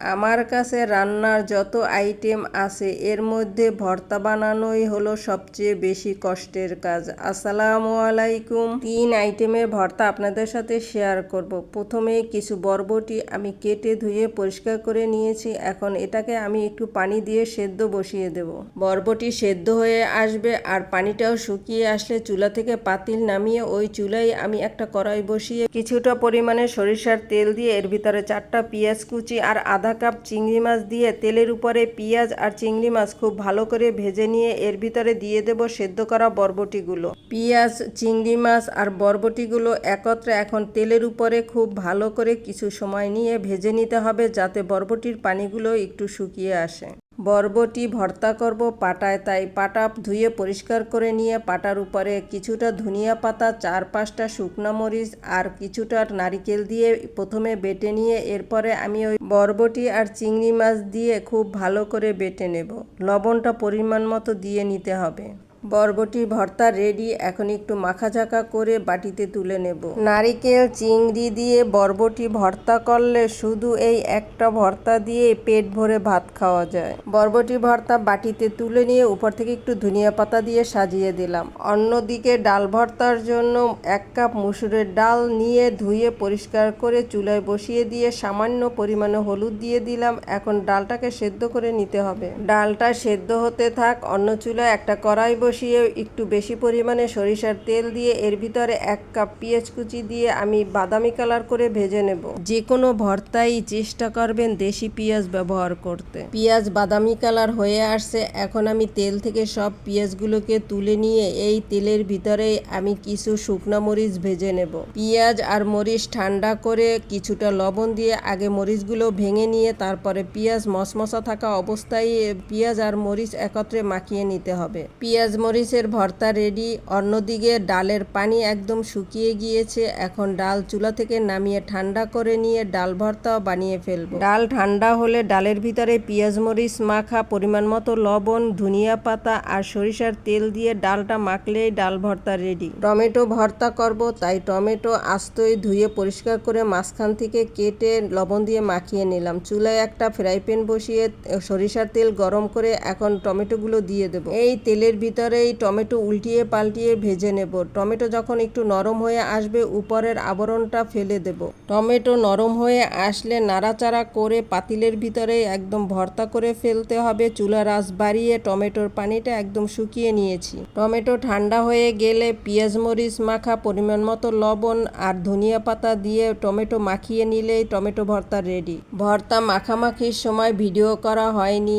আমার কাছে রান্নার যত আইটেম আছে, এর মধ্যে ভর্তা বানানোই হলো সবচেয়ে বেশি কষ্টের কাজ। আসসালামু আলাইকুম। তিন আইটেমের ভর্তা আপনাদের সাথে শেয়ার করব। প্রথমে কিছু বরবটি আমি কেটে ধুয়ে পরিষ্কার করে নিয়েছি। এখন এটাকে আমি একটু পানি দিয়ে সেদ্ধ বসিয়ে দেব। বরবটি সেদ্ধ হয়ে আসবে আর পানিটাও শুকিয়ে আসলে চুলা থেকে পাতিল নামিয়ে ওই চুলায় আমি একটা কড়াই বসিয়ে কিছুটা পরিমাণে সরিষার তেল দিয়ে এর ভিতরে চারটা পেঁয়াজ কুচি আর আধা কাপ চিংড়ি মাছ দিয়ে তেলের উপরে পেঁয়াজ আর চিংড়ি মাছ খুব ভালো করে ভেজে নিয়ে এর ভিতরে দিয়ে দেব সেদ্ধ করা বরবটিগুলো। পেঁয়াজ, চিংড়ি মাছ আর বরবটিগুলো একত্রে এখন তেলের উপরে খুব ভালো করে কিছু সময় নিয়ে ভেজে নিতে হবে যাতে বরবটির পানিগুলো একটু শুকিয়ে আসে। বরবটি ভর্তা করব পাটায়, তাই পাটা ধুয়ে পরিষ্কার করে নিয়ে পাটার উপরে কিছুটা ধনিয়া পাতা, চার পাঁচটা শুকনো মরিচ আর কিছুটা নারিকেল দিয়ে প্রথমে বেটে নিয়ে এরপরে আমি ওই বরবটি আর চিংড়ি মাছ দিয়ে খুব ভালো করে বেটে নেব। লবণটা পরিমাণ মতো দিয়ে নিতে হবে। বরবটি ভর্তা রেডি এখন একটু মাখাঝাকা করে বাটিতে তুলে নেব। নারিকেল, চিংড়ি দিয়ে বরবটি ভর্তা করলে শুধু এই একটা ভর্তা দিয়ে পেট ভরে ভাত খাওয়া যায়। বরবটি ভর্তা বাটিতে তুলে নিয়ে উপর থেকে একটু ধনিয়া পাতা দিয়ে সাজিয়ে দিলাম। অন্যদিকে ডাল ভর্তার জন্য এক কাপ মুসুরের ডাল নিয়ে ধুয়ে পরিষ্কার করে চুলায় বসিয়ে দিয়ে সামান্য পরিমাণে হলুদ দিয়ে দিলাম। এখন ডালটাকে সেদ্ধ করে নিতে হবে। ডালটা সেদ্ধ হতে থাক, অন্য চুলায় একটা কড়াই বসিয়ে একটু বেশি পরিমাণে সরিষার তেল দিয়ে এর ভিতরে এক কাপ পেঁয়াজ কুচি দিয়ে আমি বাদামি কালার করে ভেজে নেব। যে কোনো ভর্তাই চেষ্টা করবেন দেশি পেঁয়াজ ব্যবহার করতে। পেঁয়াজ বাদামি কালার হয়ে আসছে, এখন আমি তেল থেকে সব পেঁয়াজগুলোকে তুলে নিয়ে এই তেলের ভিতরে আমি কিছু শুকনা মরিচ ভেজে নেব। পেঁয়াজ আর মরিচ ঠান্ডা করে কিছুটা লবণ দিয়ে আগে মরিচগুলো ভেঙে নিয়ে তারপরে পেঁয়াজ মশমশা থাকা অবস্থায় পেঁয়াজ আর মরিচ একত্রে মাখিয়ে নিতে হবে। পেঁয়াজ মরিচের ভর্তা রেডি অন্যদিকে ডালের পানি একদম শুকিয়ে গিয়েছে। এখন ডাল চুলা থেকে নামিয়ে ঠান্ডা করে নিয়ে ডাল ভর্তাও বানিয়ে ফেলব। ডাল ঠান্ডা হলে ডালের ভিতরে পেঁয়াজ মরিচ, মাখা, পরিমাণ মতো লবণ, ধনিয়া পাতা আর সরিষার তেল দিয়ে ডালটা মাখলেই ডাল ভর্তা রেডি টমেটো ভর্তা করব, তাই টমেটো আস্তই ধুয়ে পরিষ্কার করে মাঝখান থেকে কেটে লবণ দিয়ে মাখিয়ে নিলাম। চুলায় একটা ফ্রাই প্যান বসিয়ে সরিষার তেল গরম করে এখন টমেটোগুলো দিয়ে দেবো। এই তেলের ভিতরে এই টমেটো উল্টিয়ে পাল্টিয়ে ভেজে নেব। টমেটো যখন একটু নরম হয়ে আসবে, উপরের আবরণটা ফেলে দেব। টমেটো নরম হয়ে আসলে নাড়াচাড়া করে পাতিলের ভিতরে একদম ভর্তা করে ফেলতে হবে। চুলা আঁচ বাড়িয়ে টমেটোর পানিটা একদম শুকিয়ে নিয়েছি। টমেটো ঠান্ডা হয়ে গেলে পেঁয়াজ মরিচ মাখা, পরিমাণ মতো লবণ আর ধনিয়া পাতা দিয়ে টমেটো মাখিয়ে নিলেই টমেটো ভর্তা রেডি। ভর্তা মাখামাখির সময় ভিডিও করা হয়নি।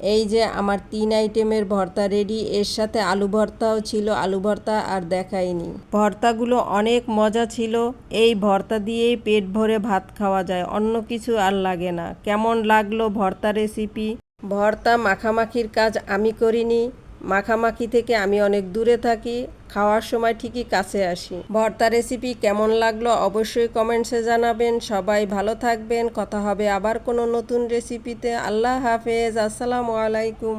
এই যে আমার তিন আইটেমের ভর্তা রেডি এর সাথে আলু ভর্তাও ছিল, আলু ভর্তা আর দেখাইনি। ভর্তাগুলো অনেক মজা ছিল, এই ভর্তা দিয়েই পেট ভরে ভাত খাওয়া যায়, অন্য কিছু আর লাগে না। কেমন লাগল ভর্তা রেসিপি ভর্তা মাখামাখির কাজ আমি করিনি মাখামাখি থেকে আমি অনেক দূরে থাকি, খাওয়ার সময় ঠিকই কাছে আসি। ভর্তা রেসিপি কেমন লাগল অবশ্যই কমেন্টসে জানাবেন। সবাই ভালো থাকবেন। কথা হবে আবার কোনো নতুন রেসিপিতে আল্লাহ হাফেজ। আসসালামু আলাইকুম।